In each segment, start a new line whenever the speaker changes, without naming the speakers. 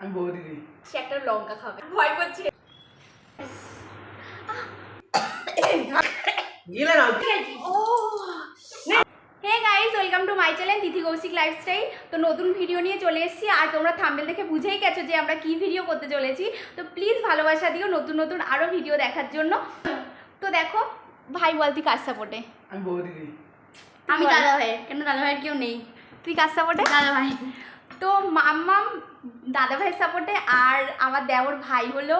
আমি বৌদি দিই
সে একটা লঙ্কা খাবে। ভয় করছে।
গিলে
hey guys welcome to my channel Tithi Koushik lifestyle তো নতুন ভিডিও নিয়ে চলে এসেছি আর তোমরা থাম্বেল দেখে বুঝেই গেছো যে আমরা কি ভিডিও করতে চলেছি। তো প্লিজ ভালোবাসা দিও নতুন নতুন আরও ভিডিও দেখার জন্য। তো দেখো ভাই বল তুই কার সাপোর্টে
আমি বৌদি দিই
আমি দাদা ভাইয়ের কেন দাদা ভাইয়ের কেউ নেই? তুই কার সাপোর্টে দাদা ভাই তো মাম্মাম দাদা ভাইয়ের সাপোর্টে আর আমার দেওর ভাই হলো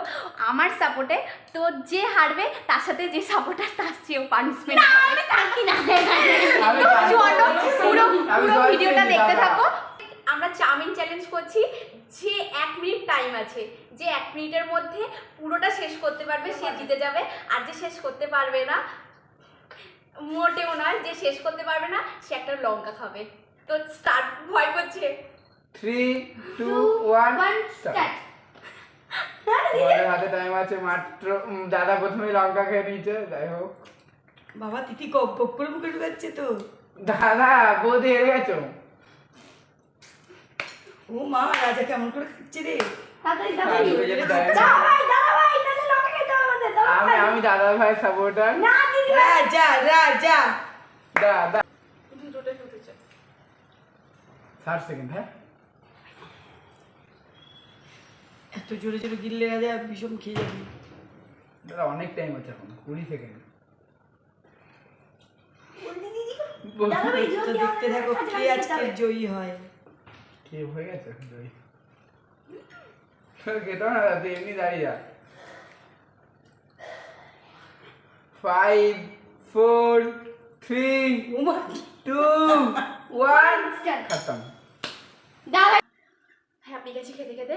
আমার সাপোর্টে তো যে হারবে তার সাথে যে সাপোর্টার তার চেয়েও পানিশমেন্ট হবে থাকি না তো চলো পুরো পুরো ভিডিওটা দেখতে থাকো আমরা চাউমিন চ্যালেঞ্জ করছি যে এক মিনিট টাইম আছে যে এক মিনিটের মধ্যে পুরোটা শেষ করতে পারবে সে জিতে যাবে আর যে শেষ করতে পারবে না মোটেও নয় যে শেষ করতে পারবে না সে একটা লঙ্কা খাবে তো স্টার্ট ভয় করছে
থ্রি টু ওয়ান আমাদের হাতে টাইম আছে মাত্র দাদা প্রথমে লঙ্কা খেয়ে নিয়েছে যাই হোক।
বাবা তিথি কক কক করে মুখে ঢুকাচ্ছে তো।
দাদা বৌদি হেরে গেছো।
ও মা রাজা কেমন করে খাচ্ছে রে?
আমি আমি দাদা ভাই সাপোর্টার
রাজা রাজা।
দাদা। ষাট সেকেন্ড হ্যাঁ?
এত জোরে জোরে গিললে রাজা ভীষণ খেয়ে যাবি।
দাদা অনেক টাইম আছে এখন কুড়ি সেকেন্ড
দেখতে থাকো কে আজকে জয়ী হয়?
কে হয়ে গেছে জয়? খেতো না তুই এমনি দাঁড়িয়ে যা। Five four three two one. খতম
হ্যাঁ আপনি গেছি খেতে খেতে।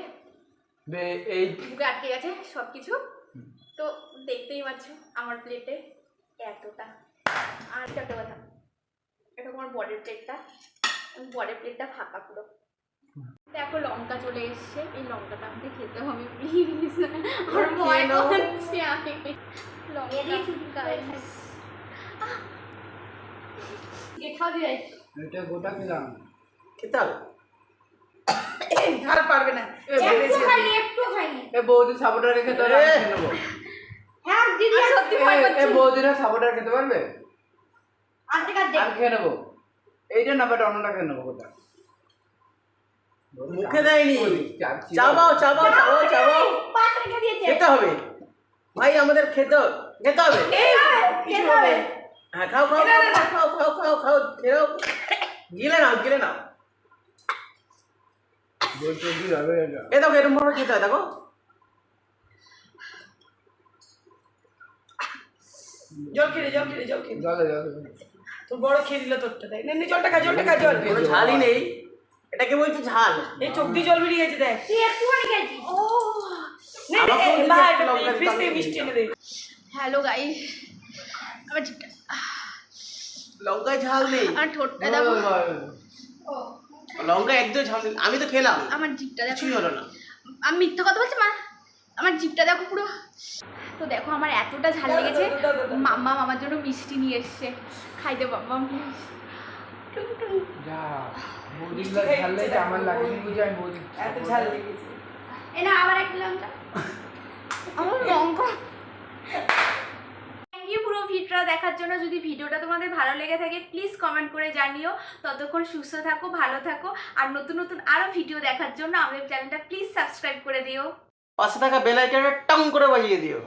এই
বুকে আটকে গেছে সব কিছু তো দেখতেই পাচ্ছ আমার প্লেটে এতটা। আর একটা কথা এটা আমার বডের প্লেটটা বডের প্লেটটা ফাঁকা পুরো। দেখো লঙ্কা চলে এসছে। এই লঙ্কাটা আমাকে খেতে হবে প্লিজ আমার ভয়। করছে আমি লঙ্কা। দিয়ে
এটা গোটা দিলাম
খেতে হবে? আর পারবে না।
একটু খাইনি একটু খাইনি
এ বৌদি সাপোর্টার খেতে পারবে আমি খেয়ে নেব
হ্যাঁ দিদি সত্যি ভয়
এ- এ বৌদিরা সাপোর্টার খেতে পারবে?
অর্ধেক অর্ধেক
আমি খেয়ে নেব? এইটা না বাট অন্যটা খেয়ে নেব কোথা
মুখে দেয়নি। চাবাও চাবাও চাবাও চাবাও খেতে হবে। ভাই আমাদের খেতে হবে। খেতে হবে। হ্যাঁ খাও খাও খাও খাও খাও খাও খাও খেও গিলে নাও গিলে নাও? এ দেখো এরকম ভাবে খেতে হয় দেখো।
জল খেলে জল খেলে জল খেলে
জলে জলে।
তোর বড় খেয়ে দিল তোরটা তাই? নে নে, জলটা খা জলটা খা জল।
কোনো ঝালই নেই। এটাকে বলছি ঝাল।
এই চোখ দিয়ে জল বেরিয়ে গেছে দেখ।
তুই ও।
নে নে, মিষ্টি এনে দে।
হ্যালো গাইস
লঙ্কায় ঝাল নেই।
আমার ঠোঁটটা দেখো।
লঙ্কা একদম ঝাল আমি তো খেলাম।
আমার জিপটা দেখো।
কিছুই হলো না।
আমি মিথ্যা কথা বলছি মা? আমার জিপটা দেখো পুরো। তো দেখো আমার এতটা ঝাল লেগেছে। মাম্মা আমার জন্য মিষ্টি নিয়ে এসছে। খাইতে বাবা প্লিজ
যা বৌদিগুলো ঝাল লেগেছে আমার লাগেনি বুঝে বৌদি
এত ঝাল লেগেছে।
এ আবার একটা লঙ্কা। আমার লঙ্কা। ভিডিওটা দেখার জন্য যদি ভিডিওটা তোমাদের ভালো লেগে থাকে প্লিজ কমেন্ট করে জানিও। ততক্ষণ সুস্থ থাকো ভালো থাকো আর নতুন নতুন আরও ভিডিও দেখার জন্য আমাদের চ্যানেলটা প্লিজ সাবস্ক্রাইব করে দিও।
পাশে থাকা বেল আইকনটা টং করে বাজিয়ে দিও।